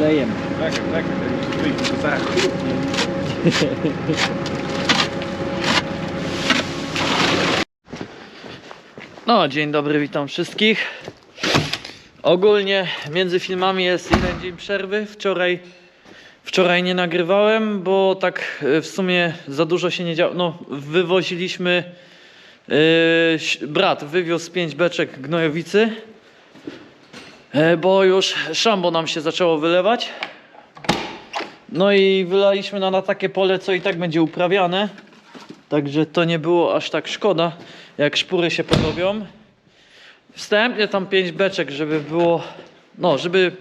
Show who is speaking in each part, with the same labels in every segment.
Speaker 1: Lejemy.
Speaker 2: To zaraz krupnie.
Speaker 1: No, dzień dobry, witam wszystkich. Ogólnie między filmami jest jeden dzień przerwy. Wczoraj, wczoraj nie nagrywałem, bo tak e, w sumie za dużo się nie działo. No, wywoziliśmy. Yy, brat wywiózł 5 beczek gnojowicy, bo już szambo nam się zaczęło wylewać. No i wylaliśmy na, na takie pole, co i tak będzie uprawiane. Także to nie było aż tak szkoda, jak szpury się porobią. Wstępnie tam 5 beczek, żeby było, no, żeby,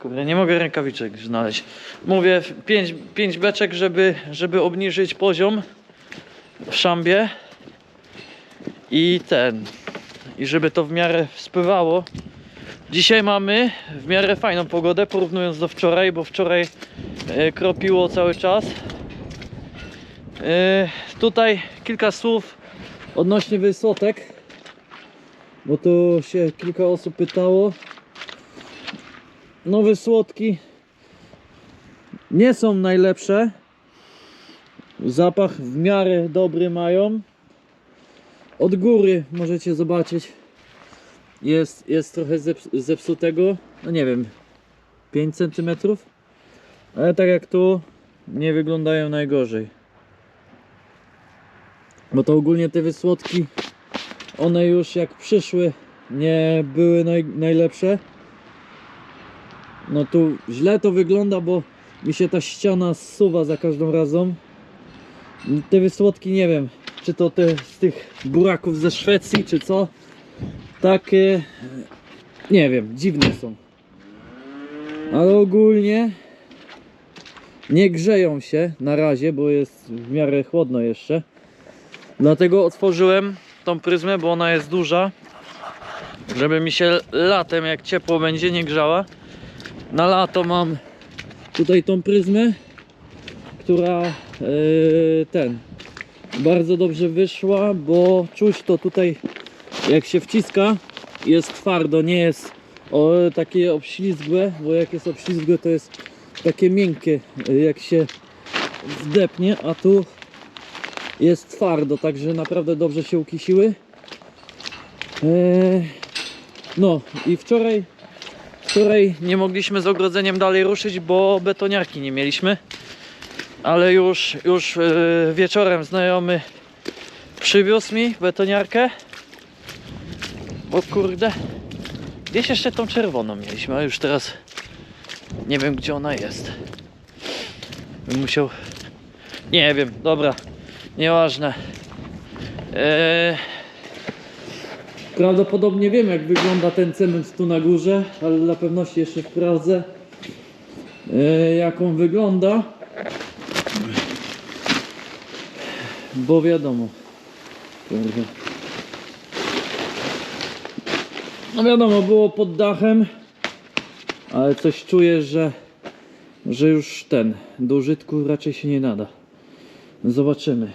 Speaker 1: kurde, nie mogę rękawiczek znaleźć. Mówię 5 pięć beczek, żeby, żeby obniżyć poziom w szambie i ten, i żeby to w miarę spływało. Dzisiaj mamy w miarę fajną pogodę, porównując do wczoraj, bo wczoraj e, kropiło cały czas. E, tutaj kilka słów odnośnie wysłotek, bo tu się kilka osób pytało. Nowe słodki nie są najlepsze. Zapach w miarę dobry mają. Od góry możecie zobaczyć. Jest, jest trochę zeps zepsutego. No nie wiem, 5 cm. Ale tak jak tu, nie wyglądają najgorzej. Bo to ogólnie te wysłodki, one już jak przyszły, nie były naj, najlepsze. No tu źle to wygląda, bo mi się ta ściana zsuwa za każdą razem. Te wysłodki nie wiem, czy to te z tych buraków ze Szwecji, czy co. Takie, nie wiem, dziwne są. Ale ogólnie nie grzeją się na razie, bo jest w miarę chłodno jeszcze. Dlatego otworzyłem tą pryzmę, bo ona jest duża. Żeby mi się latem, jak ciepło będzie, nie grzała. Na lato mam tutaj tą pryzmę, która yy, ten bardzo dobrze wyszła, bo czuć to tutaj jak się wciska jest twardo, nie jest o, takie obślizgłe, bo jak jest obślizgłe to jest takie miękkie jak się wdepnie, a tu jest twardo, także naprawdę dobrze się ukisiły. Eee, no i wczoraj, wczoraj nie mogliśmy z ogrodzeniem dalej ruszyć, bo betoniarki nie mieliśmy. Ale już, już e, wieczorem znajomy przywiózł mi betoniarkę. O kurde, gdzieś jeszcze tą czerwoną mieliśmy, a już teraz nie wiem gdzie ona jest. Bym musiał nie wiem, dobra, nieważne. Eee... Prawdopodobnie wiem jak wygląda ten cement tu na górze, ale dla pewności jeszcze sprawdzę eee, jak on wygląda. Bo wiadomo. Kurde. No wiadomo, było pod dachem, ale coś czuję, że, że już ten do użytku raczej się nie nada. Zobaczymy.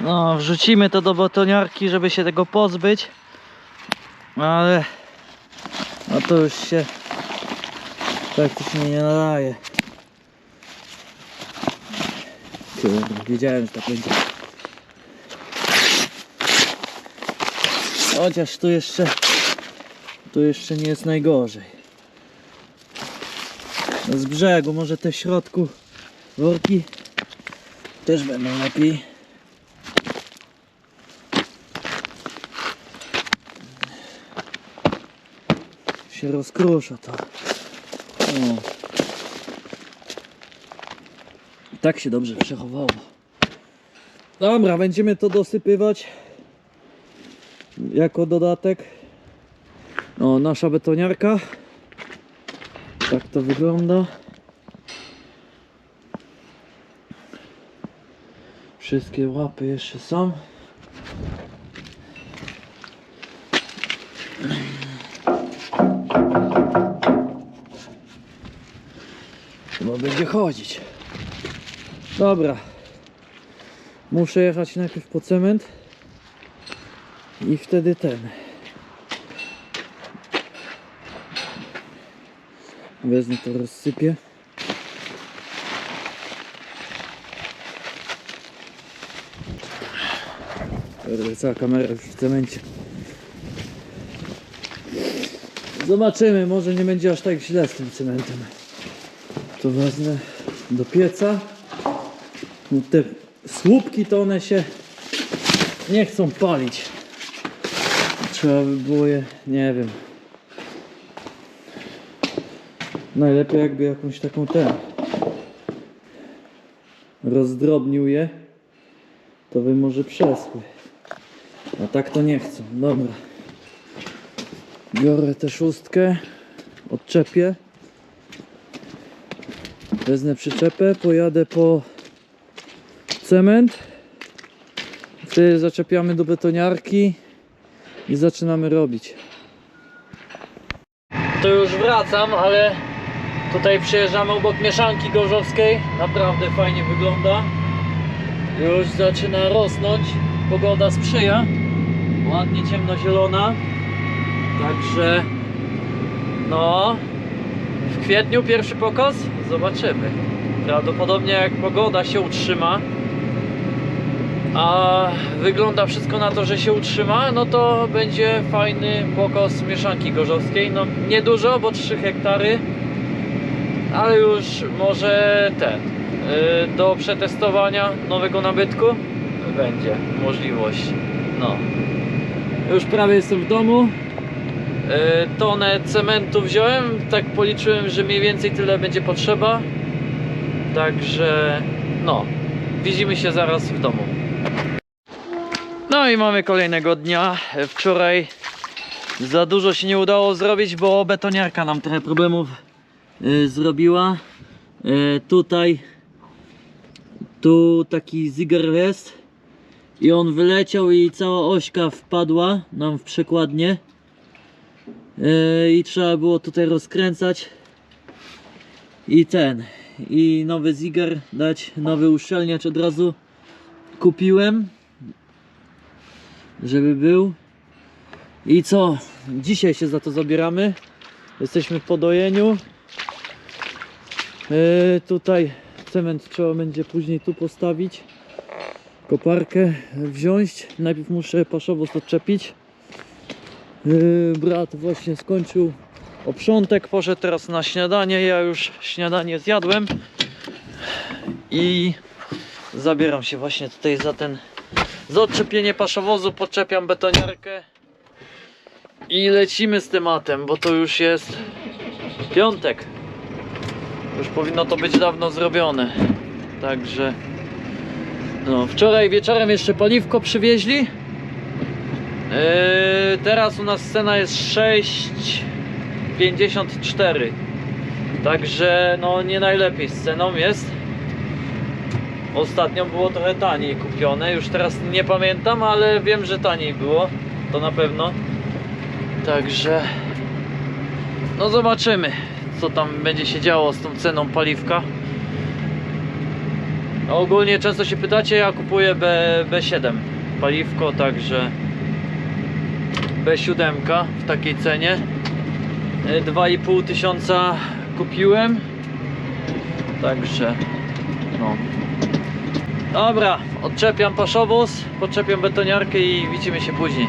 Speaker 1: No, wrzucimy to do betoniarki, żeby się tego pozbyć. Ale no to już się praktycznie nie nadaje. Kurde, wiedziałem, że tak będzie. Chociaż tu jeszcze tu jeszcze nie jest najgorzej. No z brzegu, może te środku worki też będą lepiej. Się rozkrusza to. O. Tak się dobrze przechowało. Dobra, będziemy to dosypywać jako dodatek. O, nasza betoniarka. Tak to wygląda. Wszystkie łapy jeszcze są. Chyba będzie chodzić. Dobra. Muszę jechać najpierw po cement. I wtedy ten. Wezmę to rozsypię. Kurde, Cała kamera już w cemencie. Zobaczymy, może nie będzie aż tak źle z tym cementem. To wezmę do pieca. No te słupki to one się nie chcą palić. Trzeba by było je, nie wiem. Najlepiej jakby jakąś taką tę rozdrobnił je, to by może przesły. A tak to nie chcą. Dobra. Biorę tę szóstkę, odczepię. Wezmę przyczepę, pojadę po cement. Wtedy zaczepiamy do betoniarki i zaczynamy robić. To już wracam, ale tutaj przyjeżdżamy obok mieszanki gorzowskiej. Naprawdę fajnie wygląda. Już zaczyna rosnąć. Pogoda sprzyja. Ładnie ciemnozielona. Także no w kwietniu pierwszy pokaz? Zobaczymy. Prawdopodobnie jak pogoda się utrzyma, a wygląda wszystko na to, że się utrzyma, no to będzie fajny pokos mieszanki gorzowskiej. No niedużo, bo 3 hektary, ale już może ten yy, do przetestowania nowego nabytku będzie możliwość. No. Już prawie jestem w domu. Yy, tonę cementu wziąłem, tak policzyłem, że mniej więcej tyle będzie potrzeba. Także no, widzimy się zaraz w domu. No i mamy kolejnego dnia. Wczoraj za dużo się nie udało zrobić, bo betoniarka nam trochę problemów y, zrobiła. Y, tutaj tu taki ziger jest i on wyleciał i cała ośka wpadła nam w przekładnię. Y, I trzeba było tutaj rozkręcać i ten i nowy ziger dać, nowy uszczelniacz od razu kupiłem żeby był. I co? Dzisiaj się za to zabieramy. Jesteśmy po dojeniu. Yy, tutaj cement trzeba będzie później tu postawić. Koparkę wziąć. Najpierw muszę paszowóz odczepić. Yy, brat właśnie skończył oprzątek. Poszedł teraz na śniadanie. Ja już śniadanie zjadłem. I zabieram się właśnie tutaj za ten za odczepienie paszowozu podczepiam betoniarkę i lecimy z tematem, bo to już jest piątek. Już powinno to być dawno zrobione. Także no, wczoraj wieczorem jeszcze paliwko przywieźli. Yy, teraz u nas cena jest 6,54. Także no nie najlepiej z ceną jest. Ostatnio było trochę taniej kupione, już teraz nie pamiętam, ale wiem, że taniej było, to na pewno. Także no zobaczymy, co tam będzie się działo z tą ceną paliwka. Ogólnie często się pytacie, ja kupuję B, B7 paliwko, także B7 w takiej cenie. E, 2,5 tysiąca kupiłem. Także no. Dobra, odczepiam paszowóz, podczepiam betoniarkę i widzimy się później.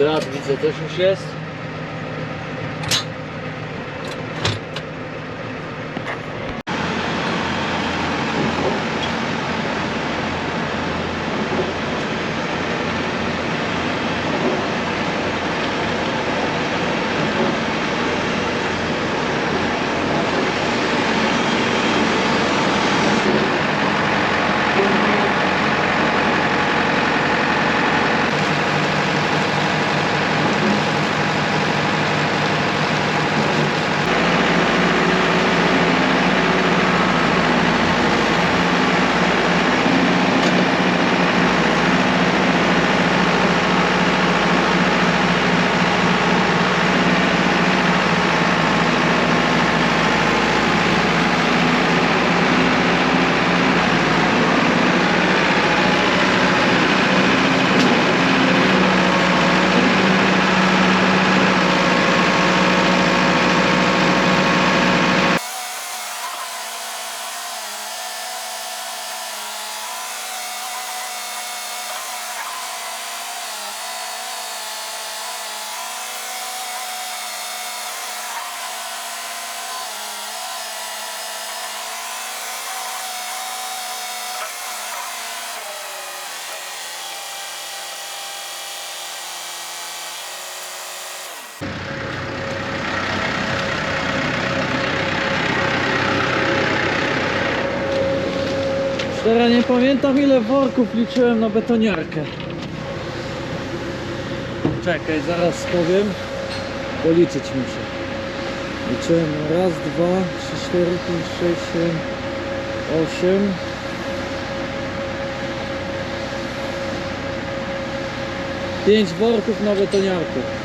Speaker 1: Brat widzę też już jest. Teraz nie pamiętam ile worków liczyłem na betoniarkę. Czekaj, zaraz powiem. Policzyć muszę. Liczyłem raz, dwa, trzy, cztery, pięć, sześć, siedem, osiem. Pięć worków na betoniarkę.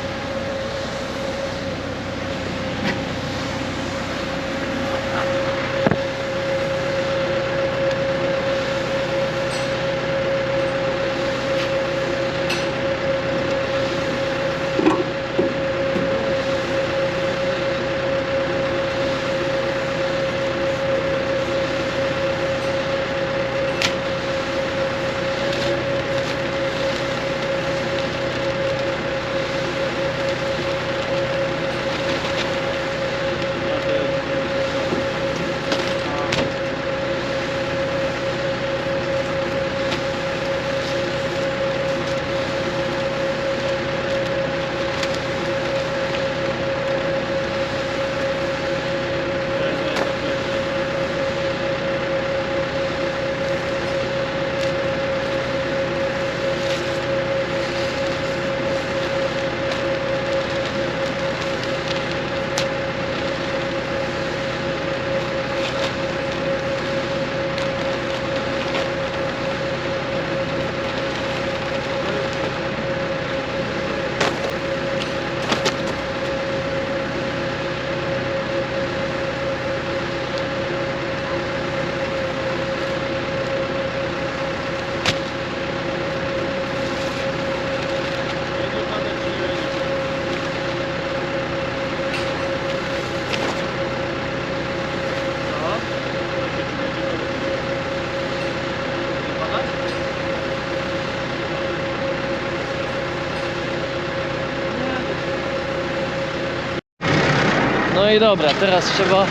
Speaker 1: No i dobra, teraz trzeba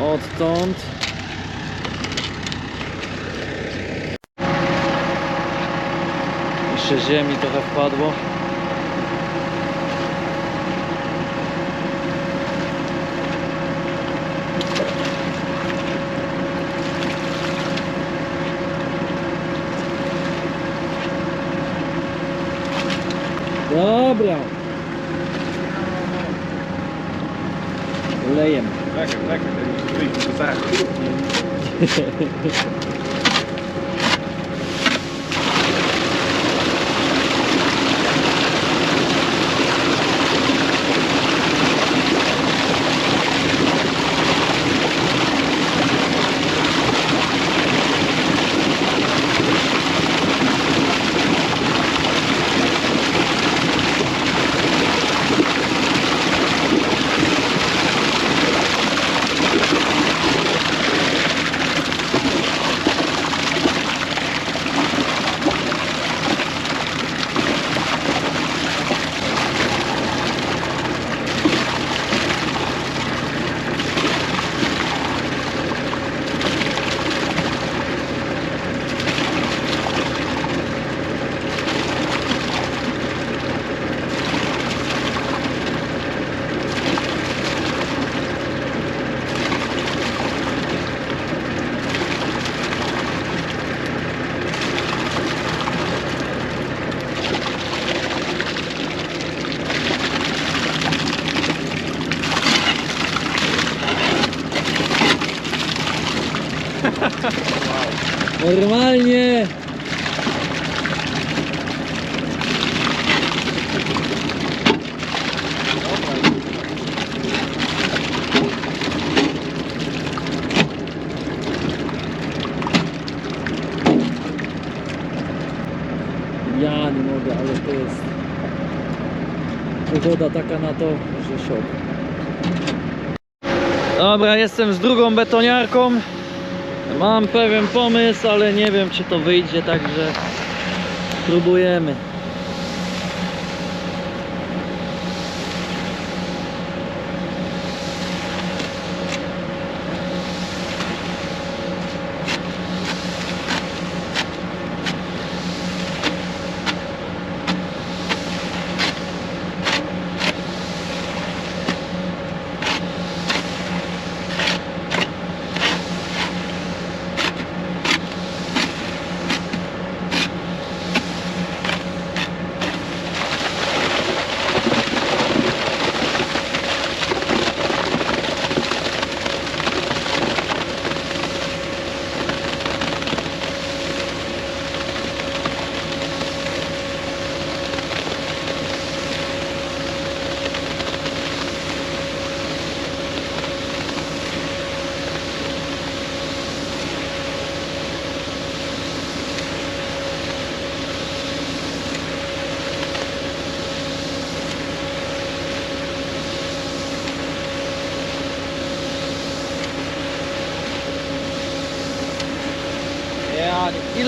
Speaker 1: odtąd. Jeszcze ziemi trochę wpadło
Speaker 2: back.
Speaker 1: Ja nie mogę, ale to jest pogoda taka na to, że szok. Dobra, jestem z drugą betoniarką. Mam pewien pomysł, ale nie wiem czy to wyjdzie, także spróbujemy.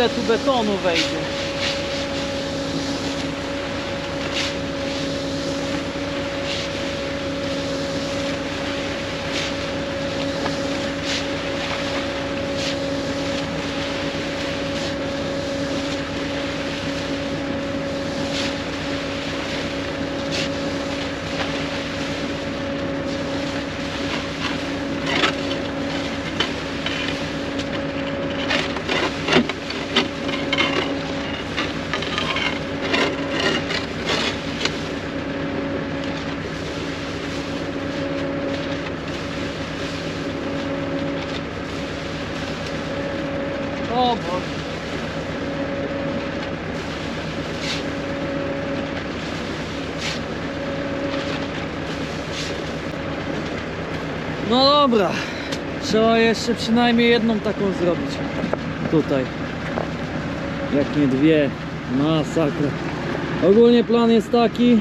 Speaker 1: Ile tu betonu wejdzie? No dobra. Trzeba jeszcze przynajmniej jedną taką zrobić. Tutaj. Jak nie dwie. Masakra. Ogólnie plan jest taki,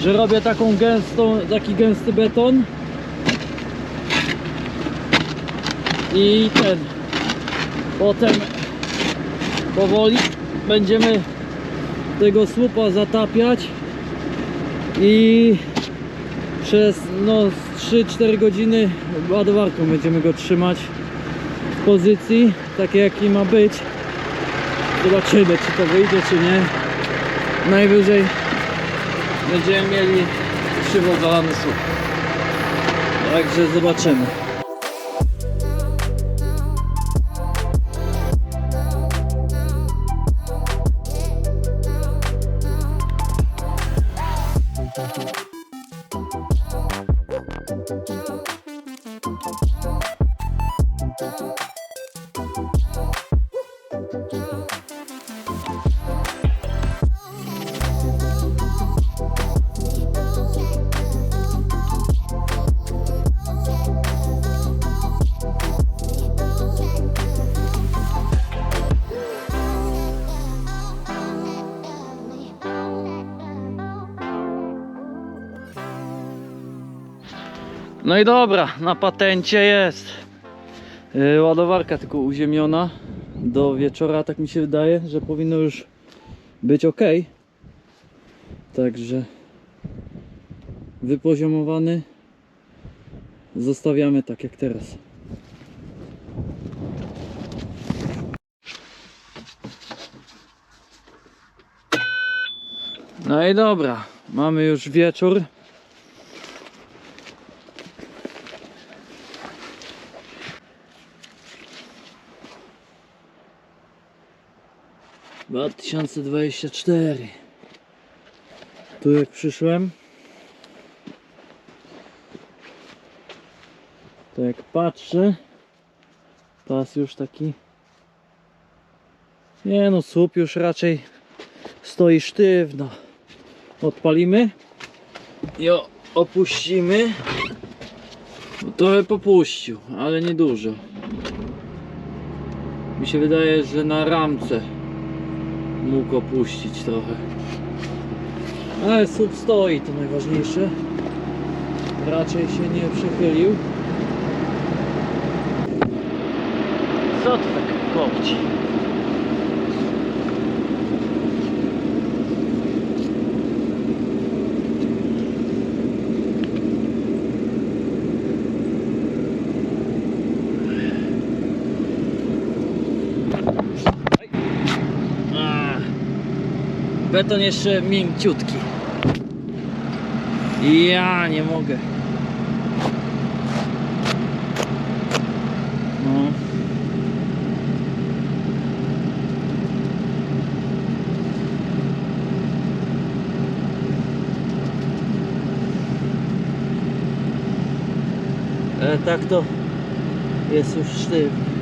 Speaker 1: że robię taką gęstą, taki gęsty beton. I ten Potem powoli będziemy tego słupa zatapiać i przez no 3-4 godziny ładowarką będziemy go trzymać w pozycji takiej jaki ma być. Zobaczymy czy to wyjdzie czy nie. Najwyżej będziemy mieli przywozowany słup. Także zobaczymy. No i dobra, na patencie jest. Yy, ładowarka tylko uziemiona. Do wieczora tak mi się wydaje, że powinno już być ok. Także wypoziomowany. Zostawiamy tak jak teraz. No i dobra, mamy już wieczór. Dwa tysiące dwadzieścia cztery. Tu jak przyszłem, to jak patrzę, pas już taki. Nie no, słup już raczej stoi sztywno. Odpalimy i opuścimy. Trochę popuścił, ale nie dużo. Mi się wydaje, że na ramce mógł opuścić trochę. Ale słup stoi, to najważniejsze. Raczej się nie przechylił. Co to tak kopci? A. Beton jeszcze mięciutki. Ja nie mogę. No. E, tak to jest już sztywny.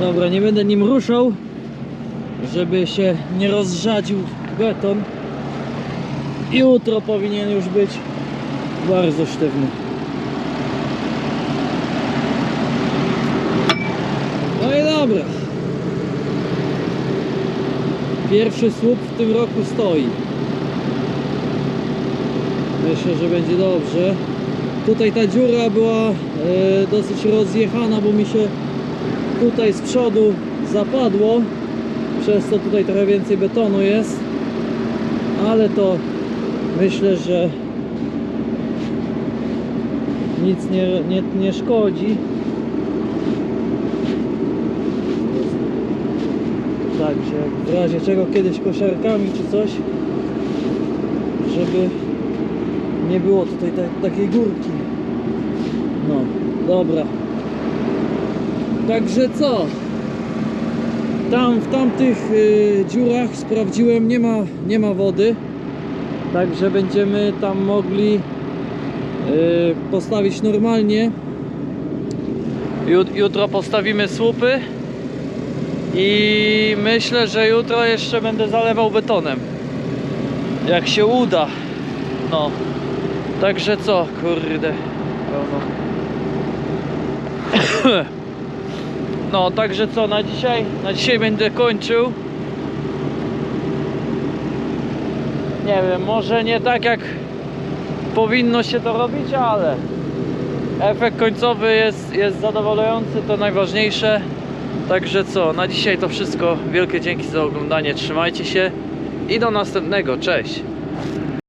Speaker 1: Dobra, nie będę nim ruszał, żeby się nie rozrzadził beton. Jutro powinien już być bardzo sztywny. No i dobra. Pierwszy słup w tym roku stoi. Myślę, że będzie dobrze. Tutaj ta dziura była e, dosyć rozjechana, bo mi się tutaj z przodu zapadło. Przez to tutaj trochę więcej betonu jest. Ale to myślę, że nic nie, nie, nie szkodzi. Także w razie czego kiedyś kosiarkami czy coś żeby nie było tutaj ta, takiej górki. No dobra Także co? Tam w tamtych y, dziurach sprawdziłem, nie ma, nie ma wody. Także będziemy tam mogli y, postawić normalnie. Jut, jutro postawimy słupy i myślę, że jutro jeszcze będę zalewał betonem. Jak się uda. No. Także co, kurde. Pełno. No, także co, na dzisiaj, na dzisiaj będę kończył. Nie wiem, może nie tak jak powinno się to robić, ale efekt końcowy jest, jest zadowalający, to najważniejsze. Także co, na dzisiaj to wszystko. Wielkie dzięki za oglądanie, trzymajcie się i do następnego, cześć!